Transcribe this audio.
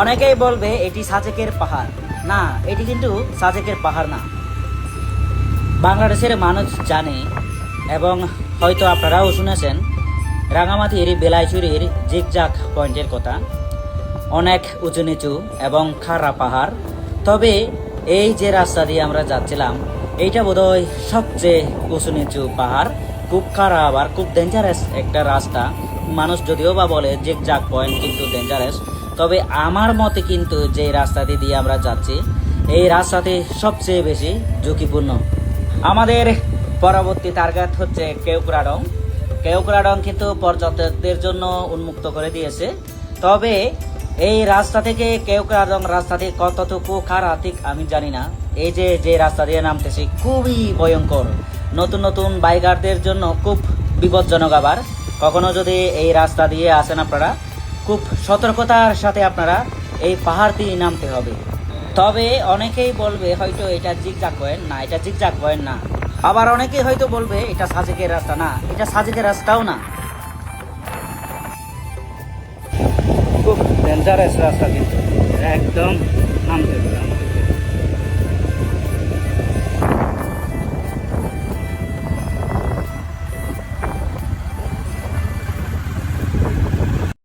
অনেকেই বলবে এটি সাজেকের পাহাড়। না, এটি কিন্তু সাজেকের পাহাড় না। বাংলাদেশের মানুষ জানে এবং হয়তো আপনারাও শুনেছেন, রাঙামাটির বেলাইচুরির জিগজাক পয়েন্টের কথা। অনেক উঁচু নিচু এবং খাড়া পাহাড়। তবে এই যে রাস্তা দিয়ে আমরা যাচ্ছিলাম, এইটা বোধহয় সবচেয়ে উঁচু নিচু পাহাড়। খুব খারাপ আর খুব ডেঞ্জারাস একটা রাস্তা। মানুষ যদিও বা বলে জিগজাক পয়েন্ট কিন্তু ডেঞ্জারাস তবে আমার মতে কিন্তু যে রাস্তাটি দিয়ে আমরা যাচ্ছি, এই রাস্তাটি সবচেয়ে বেশি ঝুঁকিপূর্ণ। আমাদের পরবর্তী টার্গেট হচ্ছে কেউকুরাডং কেউকুরাডং কিন্তু পর্যটকদের জন্য উন্মুক্ত করে দিয়েছে। তবে এই রাস্তা থেকে কেউকুরাডং রাস্তাটি কতটুকু খারাপ ঠিক আমি জানি না। এই যে যে রাস্তা দিয়ে নামতেছি খুবই ভয়ঙ্কর। নতুন নতুন বাইকারদের জন্য খুব বিপজ্জনক আবার। কখনো যদি এই রাস্তা দিয়ে আসেন আপনারা খুব সতর্কতার সাথে আপনারা এই পাহাড়টি নামতে হবে। তবে অনেকেই বলবে, হয়তো এটা জিগজাক হয় না, এটা জিগজাক হয় না। আবার অনেকেই হয়তো বলবে, এটা সাজেকের রাস্তা না, এটা সাজেকের রাস্তাও না। খুব ডেঞ্জারাস রাস্তা কিন্তু। একদম নামতে